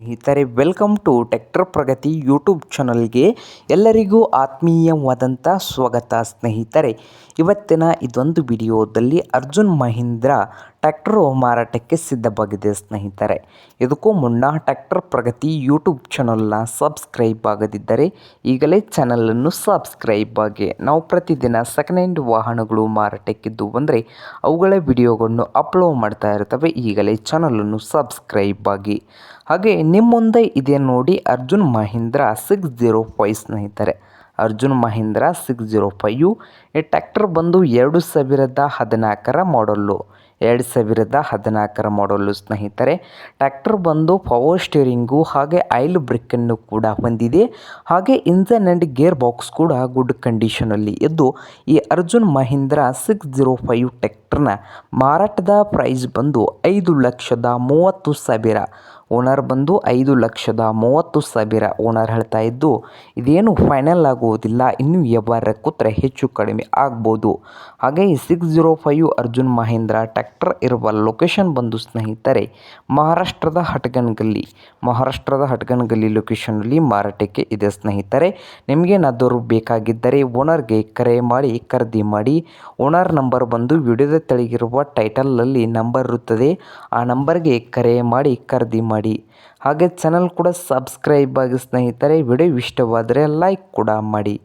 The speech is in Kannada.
ಸ್ನೇಹಿತರೆ welcome to tractor Pragati YouTube ಚಾನಲ್ಗೆ ಎಲ್ಲರಿಗೂ ಆತ್ಮೀಯವಾದಂಥ ಸ್ವಾಗತ ಸ್ನೇಹಿತರೆ. ಇವತ್ತಿನ ಇದೊಂದು ವಿಡಿಯೋದಲ್ಲಿ ಅರ್ಜುನ್ ಮಹೀಂದ್ರ ಟ್ಯಾಕ್ಟರು ಮಾರಾಟಕ್ಕೆ ಸಿದ್ಧವಾಗಿದೆ, ಸ್ನೇಹಿತರೆ. ಇದಕ್ಕೂ ಮುನ್ನ ಟ್ಯಾಕ್ಟರ್ ಪ್ರಗತಿ ಯೂಟ್ಯೂಬ್ ಚಾನಲ್ನ ಸಬ್ಸ್ಕ್ರೈಬ್ ಆಗದಿದ್ದರೆ ಈಗಲೇ ಚಾನಲನ್ನು ಸಬ್ಸ್ಕ್ರೈಬ್ ಆಗಿ. ನಾವು ಪ್ರತಿದಿನ ಸೆಕೆಂಡ್ ಹ್ಯಾಂಡ್ ವಾಹನಗಳು ಮಾರಾಟಕ್ಕಿದ್ದು ಬಂದರೆ ಅವುಗಳ ವಿಡಿಯೋಗಳನ್ನು ಅಪ್ಲೋಡ್ ಮಾಡ್ತಾ ಇರ್ತವೆ, ಈಗಲೇ ಚಾನಲನ್ನು ಸಬ್ಸ್ಕ್ರೈಬ್ ಆಗಿ. ಹಾಗೆ ನಿಮ್ಮ ಮುಂದೆ ಇದೆ ನೋಡಿ Arjun Mahindra six zero five ಸ್ನೇಹಿತರೆ. Arjun Mahindra six zero five ಈ ಟ್ಯಾಕ್ಟರ್ ಬಂದು ಎರಡು ಸಾವಿರದ ಹದಿನಾಲ್ಕರ ಮಾಡಲ್ಲು ಎರಡು ಸಾವಿರದ ಹದಿನಾಲ್ಕರ ಮಾಡಲು ಸ್ನೇಹಿತರೆ, ಟ್ರ್ಯಾಕ್ಟರ್ ಬಂದು ಪವರ್ ಸ್ಟೇರಿಂಗು ಹಾಗೆ ಆಯಿಲ್ ಬ್ರೇಕನ್ನು ಕೂಡ ಹೊಂದಿದೆ. ಹಾಗೆ ಇಂಜನ್ ಆ್ಯಂಡ್ ಗೇರ್ ಬಾಕ್ಸ್ ಕೂಡ ಗುಡ್ ಕಂಡೀಷನಲ್ಲಿ ಇದ್ದು, ಈ Arjun Mahindra six zero five ಟ್ಯಾಕ್ಟರ್ನ ಮಾರಾಟದ ಪ್ರೈಸ್ ಬಂದು ಐದು ಲಕ್ಷದ ಮೂವತ್ತು ಸಾವಿರ ಓನರ್ ಬಂದು ಐದು ಲಕ್ಷದ ಮೂವತ್ತು ಸಾವಿರ ಓನರ್ ಹೇಳ್ತಾ ಇದ್ದು, ಇದೇನು ಫೈನಲ್ ಆಗುವುದಿಲ್ಲ, ಇನ್ನು ವ್ಯವಹಾರ ಕೂತ್ರೆ ಹೆಚ್ಚು ಕಡಿಮೆ ಆಗ್ಬೋದು. ಹಾಗೆ six zero five Arjun Mahindra tractor ಇರುವ ಲೊಕೇಶನ್ ಬಂದು ಸ್ನೇಹಿತರೆ, ಮಹಾರಾಷ್ಟ್ರದ ಹಟ್ಗನ್ಗಲ್ಲಿ. ಮಹಾರಾಷ್ಟ್ರದ ಹಟ್ಗನ್ಗಲ್ಲಿ ಲೊಕೇಶನಲ್ಲಿ ಮಾರಾಟಕ್ಕೆ ಇದೆ ಸ್ನೇಹಿತರೆ ನಿಮಗೇನಾದರೂ ಬೇಕಾಗಿದ್ದರೆ ಓನರ್ಗೆ ಕರೆ ಮಾಡಿ, ಖರೀದಿ ಮಾಡಿ. ಓನರ್ ನಂಬರ್ ಬಂದು ವಿಡಿಯೋದ ತೆಳಗಿರುವ ಟೈಟಲಲ್ಲಿ ನಂಬರ್ ಇರುತ್ತದೆ. ಆ ನಂಬರ್ಗೆ ಕರೆ ಮಾಡಿ, ಖರೀದಿ ಮಾಡಿ. ಹಾಗೆ ಚಾನಲ್ ಕೂಡ ಸಬ್ಸ್ಕ್ರೈಬ್ ಆಗಿ ಸ್ನೇಹಿತರೆ ವಿಡಿಯೋ ಇಷ್ಟವಾದರೆ ಲೈಕ್ ಕೂಡ ಮಾಡಿ.